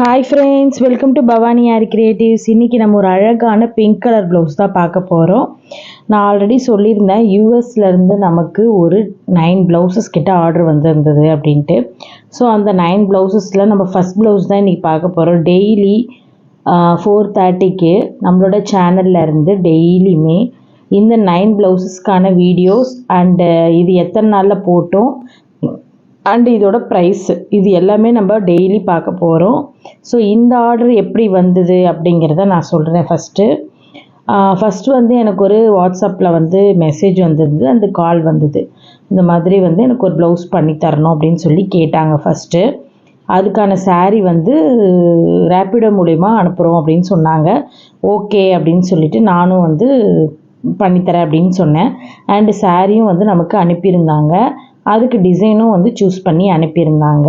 Hi friends welcome to Bhavani R creatives இன்றைக்கி நம்ம ஒரு அழகான பிங்க் கலர் ப்ளவுஸ் தான் பார்க்க போகிறோம் நான் ஆல்ரெடி சொல்லியிருந்தேன் யூஎஸ்லேருந்து நமக்கு ஒரு நைன் ப்ளவுசஸ் கிட்ட ஆர்டர் வந்திருந்தது அப்படின்ட்டு. ஸோ அந்த நைன் ப்ளவுசஸில் நம்ம ஃபஸ்ட் ப்ளவுஸ் தான் இன்றைக்கி பார்க்க போகிறோம் டெய்லி ஃபோர் தேர்ட்டிக்கு நம்மளோட சேனல்ல இருந்து டெய்லியுமே இந்த நைன் ப்ளவுசஸ்க்கான வீடியோஸ் அண்டு இது எத்தனை நாளில் போட்டோம் அண்ட் இதோட ப்ரைஸு இது எல்லாமே நம்ம டெய்லி பார்க்க போகிறோம் ஸோ இந்த ஆர்டர் எப்படி வந்தது அப்படிங்கிறத நான் சொல்கிறேன் ஃபஸ்ட்டு ஃபஸ்ட்டு வந்து எனக்கு ஒரு வாட்ஸ்அப்பில் வந்து மெசேஜ் வந்திருந்தது அந்த கால் வந்தது. இந்த மாதிரி வந்து எனக்கு ஒரு ப்ளவுஸ் பண்ணி தரணும் அப்படின்னு சொல்லி கேட்டாங்க ஃபஸ்ட்டு அதுக்கான சாரீ வந்து ரேப்பிடோ மூலிமா அனுப்புகிறோம் அப்படின்னு சொன்னாங்க. ஓகே அப்படின்னு சொல்லிட்டு நானும் வந்து பண்ணித்தரேன் அப்படின்னு சொன்னேன். அண்டு சாரியும் வந்து நமக்கு அனுப்பியிருந்தாங்க. அதுக்கு டிசைனும் வந்து சூஸ் பண்ணி அனுப்பியிருந்தாங்க.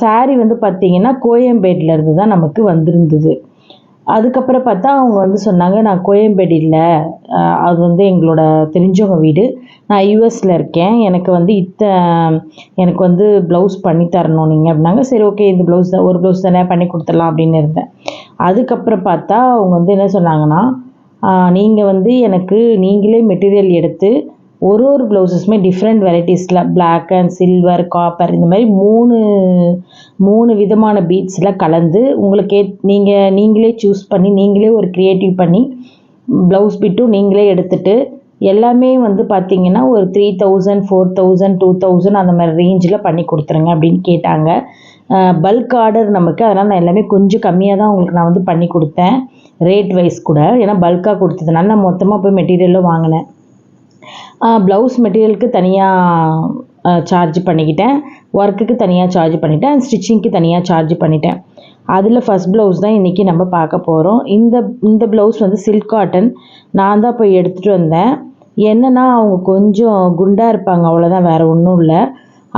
சாரீ வந்து பார்த்திங்கன்னா கோயம்பேட்டில் இருந்து தான் நமக்கு வந்திருந்தது. அதுக்கப்புறம் பார்த்தா அவங்க வந்து சொன்னாங்க நான் கோயம்பேடு இல்லை. அது வந்து எங்களோட தெரிஞ்சவங்க வீடு. நான் யூஎஸில் இருக்கேன். எனக்கு வந்து இத்த எனக்கு வந்து ப்ளவுஸ் பண்ணி தரணும் நீங்கள் அப்படின்னாங்க. சரி ஓகே இந்த ப்ளவுஸ் தான் ஒரு ப்ளவுஸ் தானே பண்ணி கொடுத்துடலாம் அப்படின்னு இருந்தேன். அதுக்கப்புறம் பார்த்தா அவங்க வந்து என்ன சொன்னாங்கன்னா நீங்கள் வந்து எனக்கு நீங்களே மெட்டீரியல் எடுத்து ஒரு ஒரு ப்ளவுஸஸுமே டிஃப்ரெண்ட் வெரைட்டிஸில் பிளாக் அண்ட் சில்வர் காப்பர் இந்த மாதிரி மூணு மூணு விதமான பீட்ஸில் கலந்து உங்களுக்கு நீங்கள் நீங்களே சூஸ் பண்ணி நீங்களே ஒரு க்ரியேட்டிவ் பண்ணி ப்ளவுஸ் பிட்டும் நீங்களே எடுத்துட்டு எல்லாமே வந்து பார்த்தீங்கன்னா ஒரு three thousand four thousand two thousand அந்த மாதிரி ரேஞ்சில் பண்ணி கொடுத்துருங்க அப்படின்னு கேட்டாங்க. பல்க் ஆர்டர் நமக்கு. அதனால் நான் எல்லாமே கொஞ்சம் கம்மியாக தான் உங்களுக்கு நான் வந்து பண்ணி கொடுத்தேன். ரேட் வைஸ் கூட. ஏன்னா பல்காக கொடுத்ததுனால நான் மொத்தமாக போய் மெட்டீரியலும் வாங்கினேன். ப்ளவுஸ் மெட்டீரியலுக்கு தனியாக சார்ஜ் பண்ணிக்கிட்டேன். ஒர்க்குக்கு தனியாக சார்ஜ் பண்ணிட்டேன். ஸ்டிச்சிங்க்கு தனியாக சார்ஜ் பண்ணிட்டேன். அதில் ஃபஸ்ட் ப்ளவுஸ் தான் இன்றைக்கி நம்ம பார்க்க போகிறோம் இந்த இந்த ப்ளவுஸ் வந்து சில்க் காட்டன் நான் தான் போய் எடுத்துகிட்டு வந்தேன். என்னென்னா அவங்க கொஞ்சம் குண்டாக இருப்பாங்க. அவ்வளோதான் வேறு ஒன்றும் இல்லை.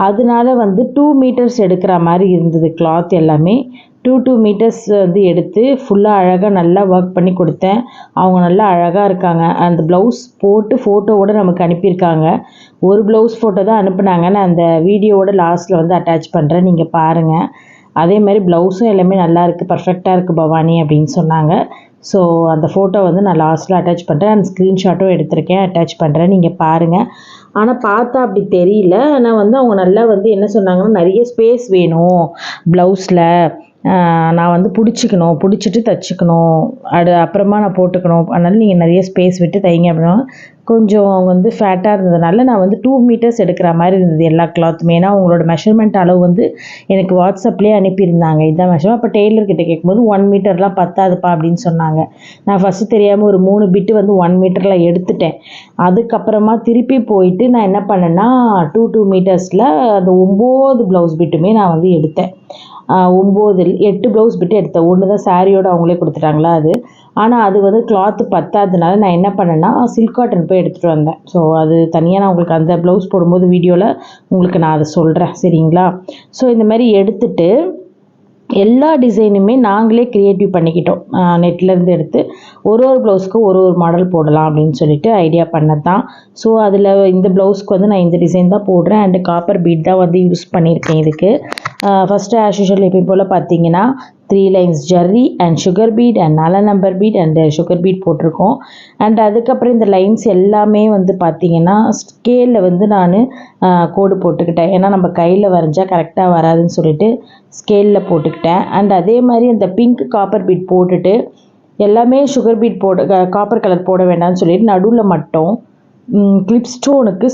அதனால வந்து டூ மீட்டர்ஸ் எடுக்கிற மாதிரி இருந்தது கிளாத் எல்லாமே. டூ டூ மீட்டர்ஸ் வந்து எடுத்து ஃபுல்லாக அழகாக நல்லா ஒர்க் பண்ணி கொடுத்தேன். அவங்க நல்லா அழகாக இருக்காங்க. அந்த ப்ளவுஸ் போட்டு ஃபோட்டோவோட நமக்கு அனுப்பியிருக்காங்க. ஒரு ப்ளவுஸ் ஃபோட்டோ தான் அனுப்புனாங்க நான் அந்த வீடியோவோட லாஸ்ட்டில் வந்து அட்டாச் பண்ணுறேன் நீங்கள் பாருங்கள் அதே மாதிரி ப்ளவுஸும் எல்லாமே நல்லா இருக்குது பர்ஃபெக்டாக இருக்குது பவானி அப்படின்னு சொன்னாங்க. ஸோ அந்த ஃபோட்டோ வந்து நான் லாஸ்ட்டில் அட்டாச் பண்ணுறேன் அந்த ஸ்க்ரீன்ஷாட்டும் எடுத்திருக்கேன். அட்டாச் பண்ணுறேன் நீங்கள் பாருங்கள் ஆனால் பார்த்தா அப்படி தெரியல. ஆனால் வந்து அவங்க நல்லா வந்து என்ன சொன்னாங்கன்னா நிறைய ஸ்பேஸ் வேணும் ப்ளவுஸில் நான் வந்து பிடிச்சிக்கணும் பிடிச்சிட்டு தைச்சிக்கணும். அது அப்புறமா நான் போட்டுக்கணும். அதனால் நீங்கள் நிறைய ஸ்பேஸ் விட்டு தைங்க அப்படின்னா கொஞ்சம் வந்து ஃபேட்டாக இருந்ததுனால நான் வந்து டூ மீட்டர்ஸ் எடுக்கிற மாதிரி இருந்தது எல்லா கிளாத்துமே ஏன்னா அவங்களோட மெஷர்மெண்ட் அளவு வந்து எனக்கு வாட்ஸ்அப்லேயே அனுப்பியிருந்தாங்க. இதான் மெஷர் அப்போ டெய்லர்கிட்ட கேட்கும்போது ஒன் மீட்டர்லாம் பத்தாதுப்பா அப்படின்னு சொன்னாங்க. நான் ஃபஸ்ட்டு தெரியாமல் ஒரு மூணு பிட்டு வந்து ஒன் மீட்டரில் எடுத்துட்டேன். அதுக்கப்புறமா திருப்பி போயிட்டு நான் என்ன பண்ணேன்னா டூ டூ மீட்டர்ஸில் அந்த ஒம்பது ப்ளவுஸ் பிட்டுமே நான் வந்து எடுத்தேன். ஒம்போதில் எட்டு ப்ளவுஸ் பிட்டு எடுத்தேன். ஒன்று தான் சாரியோடு அவங்களே கொடுத்துட்டாங்களா அது. ஆனால் அது வந்து கிளாத்து பத்தாததுனால நான் என்ன பண்ணேன்னா சில்க் காட்டன் போய் எடுத்துகிட்டு வந்தேன். ஸோ அது தனியாக நான் உங்களுக்கு அந்த ப்ளவுஸ் போடும்போது வீடியோவில் உங்களுக்கு நான் அதை சொல்கிறேன் சரிங்களா? ஸோ இந்த மாதிரி எடுத்துட்டு எல்லா டிசைனுமே நாங்களே க்ரியேட்டிவ் பண்ணிக்கிட்டோம். நெட்லேருந்து எடுத்து ஒரு ஒரு ப்ளவுஸ்க்கும் ஒரு ஒரு மாடல் போடலாம் அப்படின்னு சொல்லிட்டு ஐடியா பண்ணது தான். ஸோ அதில் இந்த ப்ளவுஸ்க்கு வந்து நான் இந்த டிசைன் தான் போடுறேன். அண்டு காப்பர் பீட் தான் வந்து யூஸ் பண்ணியிருக்கேன் இதுக்கு. ஃபஸ்ட்டு ஆஸ் யூஷுவல் எப்பயும் போல் பார்த்தீங்கன்னா three lines zari and sugar bead and நல்ல number bead and sugar bead போட்டிருக்கோம். அண்ட் அதுக்கப்புறம் இந்த லைன்ஸ் எல்லாமே வந்து பார்த்திங்கன்னா ஸ்கேலில் வந்து நான் கோடு போட்டுக்கிட்டேன். ஏன்னா நம்ம கையில் வரைஞ்சா கரெக்டாக வராதுன்னு சொல்லிட்டு ஸ்கேலில் போட்டுக்கிட்டேன். அண்ட் அதே மாதிரி அந்த பிங்க் காப்பர் பீட் போட்டுட்டு எல்லாமே சுகர் பீட் போட காப்பர் கலர் போட வேண்டாம்னு சொல்லிட்டு நடுவில் மட்டும் கிளிப் ஸ்டோனுக்கு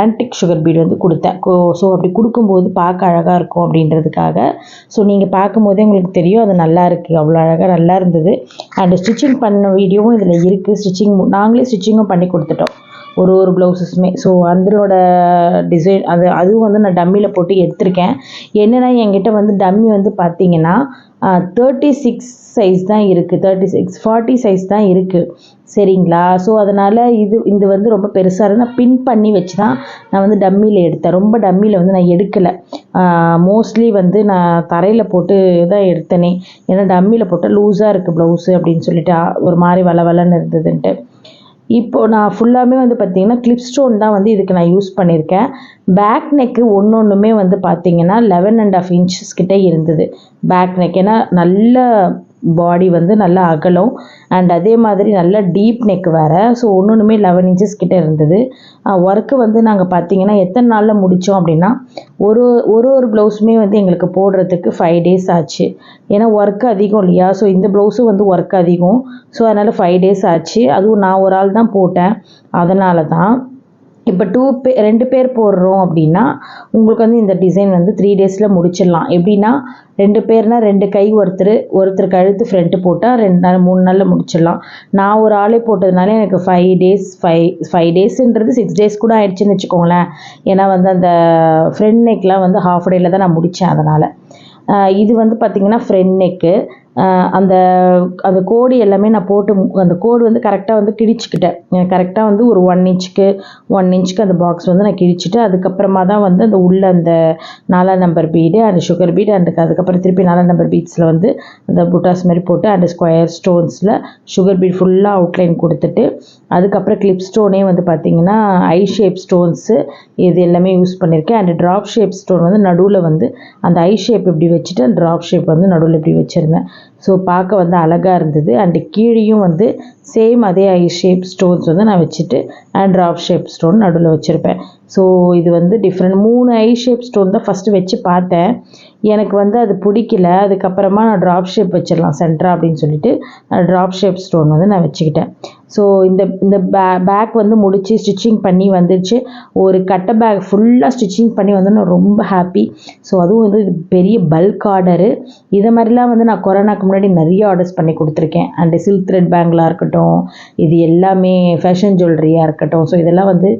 ஆன்டிக் சுகர் பீட் வந்து கொடுத்தேன். ஸோ அப்படி கொடுக்கும்போது பார்க்க அழகாக இருக்கும் அப்படின்றதுக்காக. ஸோ நீங்கள் பார்க்கும்போதே உங்களுக்கு தெரியும் அது நல்லா இருக்குது அவ்வளோ அழகாக நல்லா இருந்தது. அண்ட் ஸ்டிச்சிங் பண்ண வீடியோவும் இதில் இருக்குது ஸ்டிச்சிங் நாங்களே ஸ்டிச்சிங்கும் பண்ணி கொடுத்துட்டோம். ஒரு ஒரு ப்ளவுஸஸுமே ஸோ அதனோட டிசைன் அது அதுவும் வந்து நான் டம்மியில் போட்டு எடுத்திருக்கேன். என்னென்னா என்கிட்ட வந்து டம்மி வந்து பார்த்தீங்கன்னா தேர்ட்டி சிக்ஸ் சைஸ் தான் இருக்குது தேர்ட்டி சிக்ஸ் ஃபார்ட்டி சைஸ் தான் இருக்குது சரிங்களா? ஸோ அதனால் இது இது வந்து ரொம்ப பெருசாக இருந்தால் பின் பண்ணி வச்சு தான் நான் வந்து டம்மியில் எடுத்தேன். ரொம்ப டம்மியில் வந்து நான் எடுக்கலை. மோஸ்ட்லி வந்து நான் தரையில் போட்டு தான் எடுத்தேனே. ஏன்னா டம்மியில் போட்டால் லூஸாக இருக்குது ப்ளவுஸு அப்படின்னு சொல்லிட்டு ஒரு மாதிரி வள வளன்னு இருந்ததுன்ட்டு. இப்போது நான் ஃபுல்லாமே வந்து பார்த்திங்கன்னா கிளிப் ஸ்டோன் தான் வந்து இதுக்கு நான் யூஸ் பண்ணியிருக்கேன். பேக் நெக்கு ஒன்று ஒன்றுமே வந்து பார்த்திங்கன்னா லெவன் அண்ட் ஆஃப் இன்ச்சஸ் கிட்டே இருந்தது. பேக் நெக் ஏன்னா நல்ல பாடி வந்து நல்லா அகலம். அண்ட் அதே மாதிரி நல்லா டீப் நெக் வேறு. ஸோ ஒன்று ஒன்றுமே லெவன் இன்ச்சஸ் கிட்டே இருந்தது. ஒர்க்கு வந்து நாங்கள் பார்த்தீங்கன்னா எத்தனை நாளில் முடித்தோம் அப்படின்னா ஒரு ஒரு ஒரு ப்ளவுஸுமே வந்து எங்களுக்கு போடுறதுக்கு ஃபைவ் டேஸ் ஆச்சு. ஏன்னா ஒர்க் அதிகம் இல்லையா? ஸோ இந்த ப்ளவுஸும் வந்து ஒர்க் அதிகம். ஸோ அதனால் ஃபைவ் டேஸ் ஆச்சு. அதுவும் நான் ஒரு ஆள் தான் போட்டேன். அதனால தான். இப்போ டூ பே ரெண்டு பேர் போடுறோம் அப்படின்னா உங்களுக்கு வந்து இந்த டிசைன் வந்து த்ரீ டேஸில் முடிச்சிடலாம். எப்படின்னா ரெண்டு பேர்னால் ரெண்டு கை ஒருத்தர் ஒருத்தர் கழுத்து ஃப்ரண்ட்டு போட்டால் ரெண்டு நாள் மூணு நாளில் முடிச்சிடலாம். நான் ஒரு ஆளே போட்டதுனால எனக்கு ஃபைவ் டேஸ் ஃபைவ் ஃபைவ் டேஸுன்றது சிக்ஸ் டேஸ் கூட ஆயிடுச்சுன்னு வச்சுக்கோங்களேன். ஏன்னா வந்து அந்த ஃப்ரெண்ட் நெக்லாம் வந்து ஹாஃப் டேயில் தான் நான் முடித்தேன் அதனால். இது வந்து பார்த்திங்கன்னா ஃப்ரெண்ட் நெக்கு அந்த அந்த கோடு எல்லாமே நான் போட்டு அந்த கோடு வந்து கரெக்டாக வந்து கிழிச்சிக்கிட்டேன். கரெக்டாக வந்து ஒரு ஒன் இன்ச்சுக்கு ஒன் இன்ச்சுக்கு அந்த பாக்ஸ் வந்து நான் கிழிச்சிட்டு அதுக்கப்புறமா தான் வந்து அந்த உள்ள அந்த நாலாம் number bead and sugar bead and அதுக்கப்புறம் திருப்பி நாலாம் நம்பர் பீட்ஸில் வந்து அந்த புட்டாஸ் மாதிரி போட்டு அண்ட் ஸ்கொயர் ஸ்டோன்ஸில் சுகர் பீட் ஃபுல்லாக அவுட்லைன் கொடுத்துட்டு அதுக்கப்புறம் கிளிப் ஸ்டோனே வந்து பார்த்திங்கன்னா ஐ ஷேப் ஸ்டோன்ஸு இது எல்லாமே யூஸ் பண்ணியிருக்கேன் அண்ட் ட்ராப் ஷேப் ஸ்டோன் வந்து நடுவில் வந்து அந்த ஐ ஷேப் இப்படி வச்சுட்டு அந்த ட்ராப் ஷேப் வந்து நடுவில் இப்படி வச்சுருந்தேன். ஸோ பார்க்க வந்து அழகாக இருந்தது. அண்டு கீழேயும் வந்து சேம் அதே ஐ ஷேப் ஸ்டோன்ஸ் வந்து நான் வச்சுட்டு அண்ட் ட்ராப் ஷேப் ஸ்டோன் நடுவில் வச்சுருப்பேன். ஸோ இது வந்து டிஃப்ரெண்ட் மூணு ஐ ஷேப் ஸ்டோன் தான் ஃபஸ்ட்டு வச்சு பார்த்தேன். எனக்கு வந்து அது பிடிக்கல. அதுக்கப்புறமா நான் ட்ராப் ஷேப் வச்சிடலாம் சென்டராக அப்படின்னு சொல்லிட்டு ட்ராப் ஷேப் ஸ்டோன் வந்து நான் வச்சுக்கிட்டேன். ஸோ இந்த இந்த பே பேக் வந்து முடித்து ஸ்டிச்சிங் பண்ணி வந்துச்சு ஒரு கட்டை பேக் ஃபுல்லாக ஸ்டிச்சிங் பண்ணி வந்து நான் ரொம்ப ஹாப்பி ஸோ அதுவும் வந்து பெரிய பல்க் ஆர்டரு இதை மாதிரிலாம் வந்து நான் கொரோனாக்கு முன்னாடி நிறைய ஆர்டர்ஸ் பண்ணி கொடுத்துருக்கேன். அண்டு சில்க் த்ரெட் பேங்கிளாக இருக்கட்டும் இது எல்லாமே ஃபேஷன் ஜுவல்லரியாக இருக்கட்டும். ஸோ இதெல்லாம் வந்து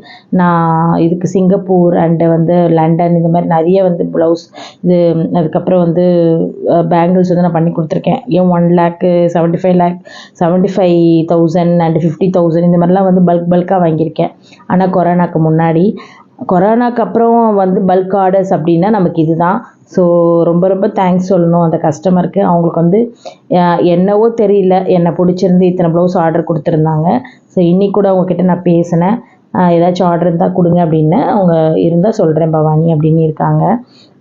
நான் இதுக்கு சிங்கப்பூர் அண்டு வந்து லண்டன் இந்த மாதிரி நிறைய வந்து ப்ளவுஸ் இது அதுக்கப்புறம் வந்து பேங்கிள்ஸ் வந்து நான் பண்ணி கொடுத்துருக்கேன். ஏன் one lakh seventy five lakh seventy five thousand and fifty thousand இந்த மாதிரிலாம் வந்து பல்க் பல்காக வாங்கியிருக்கேன். ஆனால் கொரோனாக்கு முன்னாடி கொரோனாக்கு அப்புறம் வந்து பல்க் ஆர்டர்ஸ் அப்படின்னா நமக்கு இதுதான். ஸோ ரொம்ப ரொம்ப தேங்க்ஸ் சொல்லணும் அந்த கஸ்டமருக்கு அவங்களுக்கு வந்து என்னவோ தெரியல. என்னை பிடிச்சிருந்து இத்தனை ப்ளவுஸ் ஆர்டர் கொடுத்துருந்தாங்க. ஸோ இன்றைக்கி கூட அவங்கக்கிட்ட நான் பேசினேன். ஏதாச்சும் ஆர்டர் இருந்தால் கொடுங்க அப்படின்னு. அவங்க இருந்தால் சொல்கிறேன் பவானி அப்படின்னு இருக்காங்க.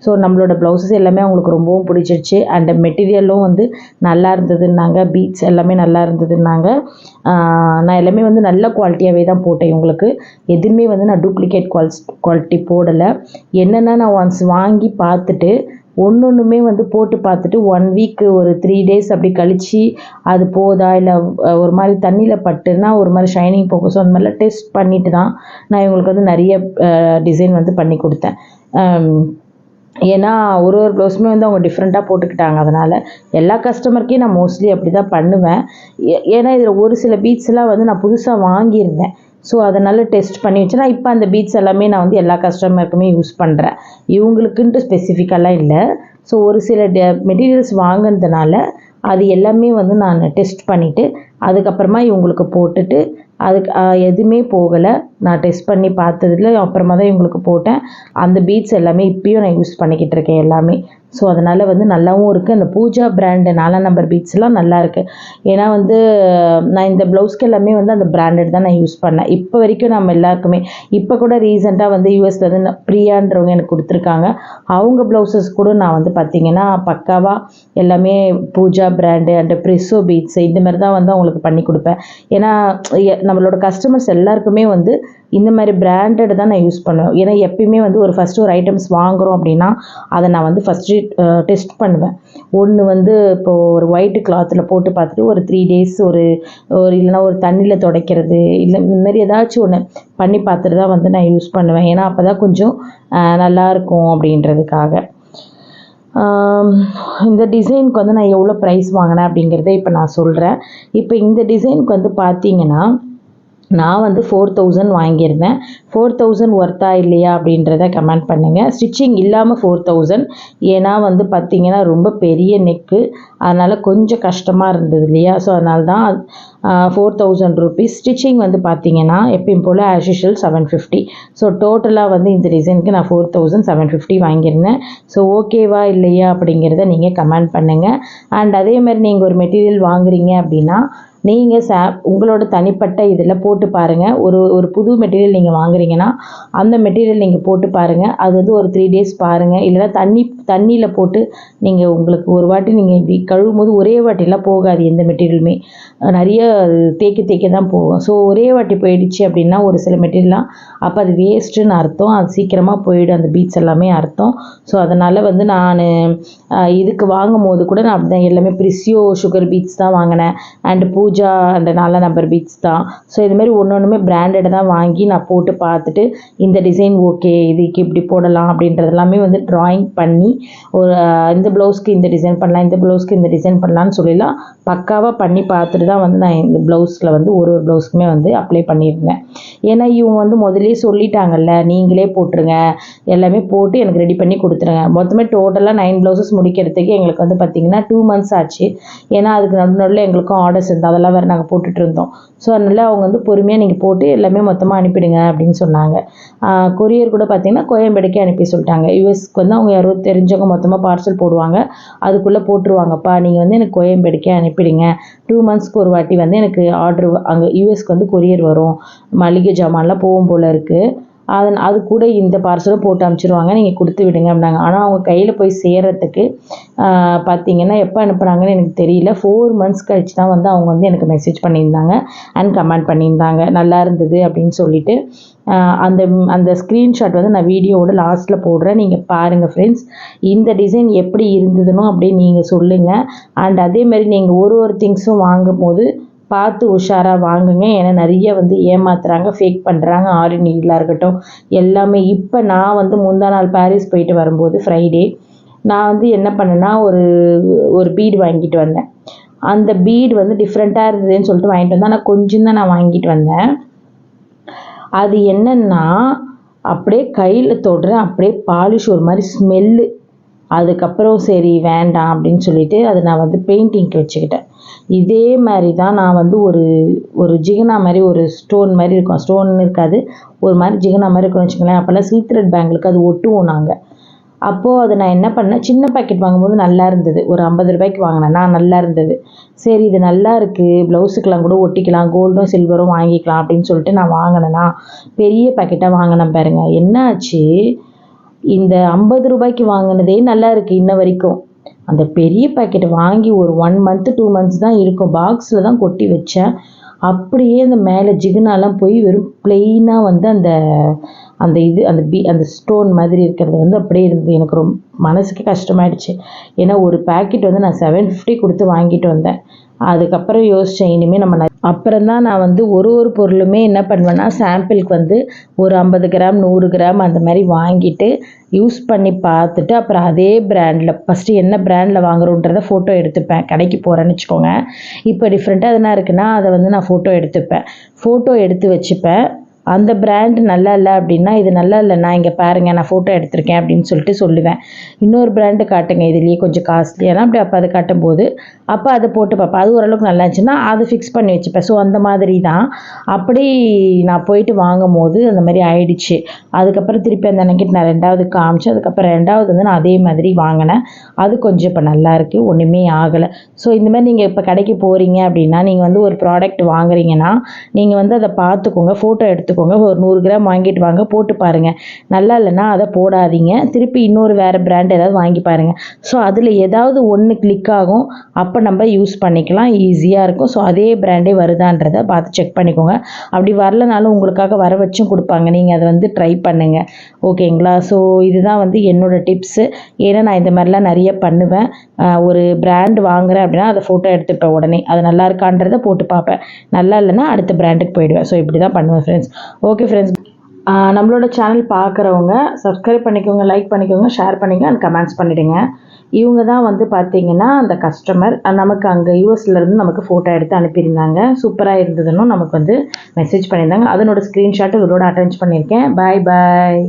ஸோ நம்மளோட ப்ளவுஸஸ் எல்லாமே அவங்களுக்கு ரொம்பவும் பிடிச்சிருச்சு. அண்ட் மெட்டீரியலும் வந்து நல்லா இருந்ததுன்னாங்க. பீட்ஸ் எல்லாமே நல்லா இருந்ததுன்னாங்க. நான் எல்லாமே வந்து நல்ல குவாலிட்டியாகவே தான் போட்டேன் இவங்களுக்கு. எதுவுமே வந்து நான் டூப்ளிகேட் குவால்ஸ் குவாலிட்டி போடலை. என்னென்னா நான் ஒன்ஸ் வாங்கி பார்த்துட்டு ஒன்று ஒன்றுமே வந்து போட்டு பார்த்துட்டு ஒன் வீக்கு ஒரு த்ரீ டேஸ் அப்படி கழித்து அது போதா? இல்லை ஒரு மாதிரி தண்ணியில் பட்டுன்னா ஒரு மாதிரி ஷைனிங் போகும். ஸோ அந்த மாதிரிலாம் டெஸ்ட் பண்ணிவிட்டு தான் நான் இவங்களுக்கு வந்து நிறைய டிசைன் வந்து பண்ணி கொடுத்தேன். ஏன்னா ஒரு ஒரு ப்ளவுஸுமே வந்து அவங்க டிஃப்ரெண்ட்டாக போட்டுக்கிட்டாங்க. அதனால் எல்லா கஸ்டமருக்கையும் நான் மோஸ்ட்லி அப்படி தான் பண்ணுவேன் ஏன்னா இதில் ஒரு சில பீட்ஸ்லாம் வந்து நான் புதுசாக வாங்கியிருந்தேன். ஸோ அதனால் டெஸ்ட் பண்ணி வச்சு நான் இப்போ அந்த பீட்ஸ் எல்லாமே நான் வந்து எல்லா கஸ்டமருக்குமே யூஸ் பண்ணுறேன் இவங்களுக்குன்ட்டு ஸ்பெசிஃபிக்கெல்லாம் இல்லை. ஸோ ஒரு சில டெ மெட்டீரியல்ஸ் வாங்கினதுனால அது எல்லாமே வந்து நான் டெஸ்ட் பண்ணிவிட்டு அதுக்கப்புறமா இவங்களுக்கு போட்டுட்டு அதுக்கு எதுவுமே போகலை. நான் டெஸ்ட் பண்ணி பார்த்ததுல அப்புறமா தான் இவங்களுக்கு போட்டேன். அந்த பீட்ஸ் எல்லாமே இப்பயும் நான் யூஸ் பண்ணிக்கிட்டு இருக்கேன் எல்லாமே. ஸோ அதனால் வந்து நல்லாவும் இருக்குது அந்த பூஜா பிராண்டு நாலாம் நம்பர் பீட்ஸ்லாம் நல்லா இருக்குது ஏன்னா வந்து நான் இந்த ப்ளவுஸ்க்கு எல்லாமே வந்து அந்த பிராண்டட் தான் நான் யூஸ் பண்ணேன். இப்போ வரைக்கும் நம்ம எல்லாருக்குமே இப்போ கூட ரீசெண்டாக வந்து யூஎஸில் வந்து பிரியான்றவங்க எனக்கு கொடுத்துருக்காங்க. அவங்க ப்ளவுசஸ் கூட நான் வந்து பார்த்திங்கன்னா பக்காவாக எல்லாமே பூஜா பிராண்டு அண்ட் ப்ரிஸோ பீட்ஸ் இந்த மாதிரி தான் வந்து அவங்களுக்கு பண்ணி கொடுப்பேன். ஏன்னா நம்மளோட கஸ்டமர்ஸ் எல்லாருக்குமே வந்து இந்த மாதிரி பிராண்டட் தான் நான் யூஸ் பண்ணுவேன். ஏன்னா எப்பயுமே வந்து ஒரு ஃபஸ்ட்டு ஒரு ஐட்டம்ஸ் வாங்குகிறோம் அப்படின்னா அதை நான் வந்து ஃபஸ்ட்டு டெஸ்ட் பண்ணுவேன். ஒன்று வந்து இப்போது ஒரு ஒயிட்டு கிளாத்தில் போட்டு பார்த்துட்டு ஒரு த்ரீ டேஸ் ஒரு ஒரு இல்லைனா ஒரு தண்ணியில் துடைக்கிறது இல்லை இந்த மாதிரி ஏதாச்சும் ஒன்று பண்ணி பார்த்துட்டு தான் வந்து நான் யூஸ் பண்ணுவேன். ஏன்னா அப்போ தான் கொஞ்சம் நல்லாயிருக்கும் அப்படின்றதுக்காக. இந்த டிசைனுக்கு வந்து நான் எவ்வளோ ப்ரைஸ் வாங்கினேன் அப்படிங்கிறத இப்போ நான் சொல்கிறேன் இப்போ இந்த டிசைனுக்கு வந்து பார்த்தீங்கன்னா நான் வந்து ஃபோர் தௌசண்ட் வாங்கியிருந்தேன். ஃபோர் தௌசண்ட் ஒர்த்தா இல்லையா அப்படின்றத கமெண்ட் பண்ணுங்கள் ஸ்டிச்சிங் இல்லாமல் ஃபோர் தௌசண்ட் ஏன்னா வந்து பார்த்திங்கன்னா ரொம்ப பெரிய நெக்கு அதனால் கொஞ்சம் கஷ்டமாக இருந்தது இல்லையா? ஸோ அதனால தான் ஃபோர் தௌசண்ட் ருபீஸ் ஸ்டிச்சிங் வந்து பார்த்தீங்கன்னா எப்பயும் போல் as usual seven fifty so டோட்டலாக வந்து இந்த டிசைனுக்கு நான் ஃபோர் தௌசண்ட் செவன் ஃபிஃப்டி வாங்கியிருந்தேன். ஸோ ஓகேவா இல்லையா அப்படிங்கிறத நீங்கள் கமெண்ட் பண்ணுங்கள் அண்ட் அதே மாதிரி நீங்கள் ஒரு மெட்டீரியல் வாங்குறீங்க அப்படின்னா நீங்கள் ச உங்களோட தனிப்பட்ட இதில் போட்டு பாருங்கள் ஒரு ஒரு புது மெட்டீரியல் நீங்கள் வாங்குறீங்கன்னா அந்த மெட்டீரியல் நீங்கள் போட்டு பாருங்கள் அது வந்து ஒரு த்ரீ டேஸ் பாருங்கள் இல்லைன்னா தண்ணி தண்ணியில் போட்டு நீங்கள் உங்களுக்கு ஒரு வாட்டி நீங்கள் இப்படி கழுவும் போது ஒரே வாட்டிலாம் போகாது எந்த மெட்டீரியலுமே நிறைய அது தேக்கி தேக்கி தான் போகும். ஸோ ஒரே வாட்டி போயிடுச்சு அப்படின்னா ஒரு சில மெட்டீரியல்லாம் அப்போ அது வேஸ்ட்டுன்னு அர்த்தம். அது சீக்கிரமாக போயிடும். அந்த பீட்ஸ் எல்லாமே அர்த்தம். ஸோ அதனால் வந்து நான் இதுக்கு வாங்கும் போது கூட நான் அப்படி தான் எல்லாமே ப்ரிசியோ சுகர் பீட்ஸ் தான் வாங்கினேன். அண்டு பூஜா அந்த நல்ல நம்பர் பீட்ஸ் தான். ஸோ இதுமாரி ஒன்று ஒன்றுமே பிராண்டட் தான் வாங்கி நான் போட்டு பார்த்துட்டு இந்த டிசைன் ஓகே இதுக்கு இப்படி போடலாம் அப்படின்றது எல்லாமே வந்து ட்ராயிங் பண்ணி ஒரு இந்த ப்ளவுஸ்க்கு இந்த டிசைன் பண்ணலாம் இந்த ப்ளவுஸ்க்கு இந்த டிசைன் பண்ணலான்னு சொல்லிலாம் பக்காவாக பண்ணி பார்த்துட்டு தான் வந்து நான் இந்த ப்ளவுஸில் வந்து ஒரு ஒரு ப்ளவுஸ்க்குமே வந்து அப்ளை பண்ணியிருந்தேன். ஏன்னா இவங்க வந்து முதலே சொல்லிட்டாங்கல்ல நீங்களே போட்டுருங்க எல்லாமே போட்டு எனக்கு ரெடி பண்ணி கொடுத்துருங்க. மொத்தமே டோட்டலாக நைன் ப்ளவுசஸ் முடிக்கிறதுக்கு எங்களுக்கு வந்து பார்த்திங்கன்னா டூ மந்த்ஸ் ஆச்சு. ஏன்னா அதுக்கு நடு நடுவில் எங்களுக்கும் ஆர்டர்ஸ் இருந்தால் அதெல்லாம் வேறு நாங்கள் போட்டுட்டு இருந்தோம். ஸோ அதனால் அவங்க வந்து பொறுமையாக நீங்கள் போட்டு எல்லாமே மொத்தமாக அனுப்பிடுங்க அப்படின்னு சொன்னாங்க. கொரியர் கூட பார்த்திங்கன்னா கோயம்பேடுக்கே அனுப்பி சொல்லிட்டாங்க. யூஎஸ்க்கு வந்து அவங்க யாரோ தெரிஞ்சவங்க மொத்தமாக பார்சல் போடுவாங்க. அதுக்குள்ளே போட்டுருவாங்கப்பா நீங்கள் வந்து எனக்கு கோயம்பேடுக்கே அனுப்பிடுங்க. டூ மந்த்ஸ்க்கு ஒரு வாட்டி வந்து எனக்கு ஆர்டர் அங்கே யூஎஸ்க்கு வந்து கொரியர் வரும். மளிகை ஜாமான்லாம் போகும் போல் இருக்குது அதன் அது கூட இந்த பார்சலும் போட்டு அனுப்பிச்சிருவாங்க. நீங்கள் கொடுத்து விடுங்க அப்படின்னாங்க. ஆனால் அவங்க கையில் போய் சேர்கிறதுக்கு பார்த்தீங்கன்னா எப்போ அனுப்புகிறாங்கன்னு எனக்கு தெரியல. ஃபோர் மந்த்ஸ் கழிச்சு தான் வந்து அவங்க வந்து எனக்கு மெசேஜ் பண்ணியிருந்தாங்க அண்ட் கமெண்ட் பண்ணியிருந்தாங்க. நல்லா இருந்தது அப்படின்னு சொல்லிட்டு அந்த அந்த ஸ்க்ரீன்ஷாட் வந்து நான் வீடியோவோட லாஸ்ட்டில் போடுறேன். நீங்கள் பாருங்கள் ஃப்ரெண்ட்ஸ் இந்த டிசைன் எப்படி இருந்ததுனோ அப்படியே நீங்கள் சொல்லுங்கள் அண்ட் அதேமாதிரி நீங்கள் ஒரு ஒரு திங்ஸும் வாங்கும் போது பார்த்து உஷாராக வாங்குங்க. ஏன்னா நிறைய வந்து ஏமாத்துறாங்க ஃபேக் பண்ணுறாங்க ஆரி நீடலாக இருக்கட்டும் எல்லாமே. இப்போ நான் வந்து முந்தா நாள் பாரிஸ் போயிட்டு வரும்போது ஃப்ரைடே நான் வந்து என்ன பண்ணேன்னா ஒரு ஒரு பீடு வாங்கிட்டு வந்தேன். அந்த பீடு வந்து டிஃப்ரெண்ட்டாக இருந்ததுன்னு சொல்லிட்டு வாங்கிட்டு வந்தேன். ஆனால் கொஞ்சம் தான் நான் வாங்கிட்டு வந்தேன். அது என்னென்னா அப்படியே கையில் தொடுறேன். அப்படியே பாலிஷ் ஒரு மாதிரி ஸ்மெல்லு அதுக்கப்புறம் சரி வேண்டாம் அப்படின்னு சொல்லிட்டு அதை நான் வந்து பெயிண்டிங்க்கு வச்சுக்கிட்டேன். இதே மாதிரி தான் நான் வந்து ஒரு ஒரு ஜிகினா மாதிரி ஒரு ஸ்டோன் மாதிரி இருக்கும். ஸ்டோன் இருக்காது. ஒரு மாதிரி ஜிகினா மாதிரி இருக்கும்னு வச்சுக்கோங்களேன். அப்போல்லாம் சில்க் த்ரெட் பேங்கிளுக்கு அது ஒட்டுவோம் நாங்கள் அப்போது அதை நான் என்ன பண்ணேன்? சின்ன பாக்கெட் வாங்கும்போது நல்லா இருந்தது. ஒரு ஐம்பது ரூபாய்க்கு வாங்கினேன். நான் நல்லா இருந்தது. சரி இது நல்லா இருக்குது ப்ளவுஸுக்கெலாம் கூட ஒட்டிக்கலாம். கோல்டும் சில்வரும் வாங்கிக்கலாம் அப்படின்னு சொல்லிட்டு நான் வாங்கினேன்னா பெரிய பாக்கெட்டாக வாங்கினேன் பாருங்கள் என்ன ஆச்சு இந்த ஐம்பது ரூபாய்க்கு வாங்கினதே நல்லா இருக்குது இன்ன வரைக்கும். அந்த பெரிய பாக்கெட் வாங்கி ஒரு ஒன் மந்த்து டூ மந்த்ஸ் தான் இருக்கும். பாக்ஸில் தான் கொட்டி வச்சேன். அப்படியே அந்த மேலே ஜிகுனாலாம் போய் வெறும் பிளெயினாக வந்து அந்த அந்த இது அந்த பி அந்த ஸ்டோன் மாதிரி இருக்கிறது வந்து அப்படியே இருந்தது. எனக்கு ரொம்ப மனசுக்கு கஷ்டமாயிடுச்சு. ஏன்னா ஒரு பேக்கெட் வந்து நான் செவன் ஃபிஃப்டி கொடுத்து வாங்கிட்டு வந்தேன். அதுக்கப்புறம் யோசித்தேன் இனிமேல் நம்ம அப்புறம் தான் நான் வந்து ஒரு ஒரு பொருளுமே என்ன பண்ணுவேன்னா சாம்பிளுக்கு வந்து ஒரு ஐம்பது கிராம் நூறு கிராம் அந்த மாதிரி வாங்கிட்டு யூஸ் பண்ணி பார்த்துட்டு அப்புறம் அதே பிராண்டில் ஃபஸ்ட்டு என்ன பிராண்டில் வாங்குறோன்றத ஃபோட்டோ எடுத்துப்பேன். கடைக்கு போகிறேன்னு வச்சுக்கோங்க. இப்போ டிஃப்ரெண்ட்டாக எதுனா இருக்குன்னா அதை வந்து நான் ஃபோட்டோ எடுத்துப்பேன். ஃபோட்டோ எடுத்து வச்சுப்பேன். அந்த பிராண்ட் நல்லா இல்லை அப்படின்னா இது நல்லா இல்லை நான் இங்கே பாருங்கள் நான் ஃபோட்டோ எடுத்திருக்கேன் அப்படின்னு சொல்லிட்டு சொல்லுவேன். இன்னொரு பிராண்டு காட்டுங்க இதுலேயே கொஞ்சம் காஸ்ட்லியாக அப்படி அப்போ அதை காட்டும்போது அப்போ அதை போட்டு பார்ப்பேன். அது ஓரளவுக்கு நல்லா இருந்துச்சுன்னா அதை ஃபிக்ஸ் பண்ணி வச்சுப்பேன். ஸோ அந்த மாதிரி தான். அப்படி நான் போயிட்டு வாங்கும் போது அந்த மாதிரி ஆயிடுச்சு. அதுக்கப்புறம் திருப்பி அந்த அன்னைக்கு நான் ரெண்டாவது காமிச்சு அதுக்கப்புறம் ரெண்டாவது வந்து நான் அதே மாதிரி வாங்கினேன். அது கொஞ்சம் இப்போ நல்லா இருக்குது ஒன்றுமே ஆகலை. ஸோ இந்த மாதிரி நீங்கள் இப்போ கடைக்கு போகிறீங்க அப்படின்னா நீங்கள் வந்து ஒரு ப்ராடக்ட் வாங்குறீங்கன்னா நீங்கள் வந்து அதை பார்த்துக்கோங்க ஃபோட்டோ எடுத்து வச்சுக்கோங்க ஒரு நூறு கிராம் வாங்கிட்டு வாங்க. போட்டு பாருங்கள் நல்லா இல்லைன்னா அதை போடாதீங்க. திருப்பி இன்னொரு வேறு பிராண்ட் ஏதாவது வாங்கி பாருங்கள் ஸோ அதில் ஏதாவது ஒன்று கிளிக் ஆகும். அப்போ நம்ம யூஸ் பண்ணிக்கலாம். ஈஸியாக இருக்கும். ஸோ அதே பிராண்டே வருதான்றதை பார்த்து செக் பண்ணிக்கோங்க. அப்படி வரலனாலும் உங்களுக்காக வர வச்சும் கொடுப்பாங்க. நீங்கள் அதை வந்து ட்ரை பண்ணுங்கள் ஓகேங்களா ஸோ இதுதான் வந்து என்னோடய டிப்ஸு ஏன்னா நான் இந்த மாதிரிலாம் நிறைய பண்ணுவேன். ஒரு பிராண்ட் வாங்குகிறேன் அப்படின்னா அதை ஃபோட்டோ எடுத்துப்பேன் உடனே. அது நல்லா இருக்கான்றதை போட்டு பார்ப்பேன். நல்லா இல்லைன்னா அடுத்த பிராண்டுக்கு போயிடுவேன். ஸோ இப்படி தான் பண்ணுவேன் ஃப்ரெண்ட்ஸ் ஓகே ஃப்ரெண்ட்ஸ் நம்மளோட சேனல் பார்க்குறவங்க சப்ஸ்கிரைப் பண்ணிக்கோங்க லைக் பண்ணிக்கோங்க ஷேர் பண்ணிக்கோங்க அண்ட் கமெண்ட்ஸ் பண்ணிவிடுங்க இவங்க தான் வந்து பார்த்தீங்கன்னா அந்த கஸ்டமர் நமக்கு அங்கே யூஎஸ்லேருந்து நமக்கு ஃபோட்டோ எடுத்து அனுப்பியிருந்தாங்க. சூப்பராக இருந்ததுன்னு நமக்கு வந்து மெசேஜ் பண்ணியிருந்தாங்க. அதனோட ஸ்க்ரீன்ஷாட் இவரோட அட்டன்ச் பண்ணியிருக்கேன். பாய் பாய்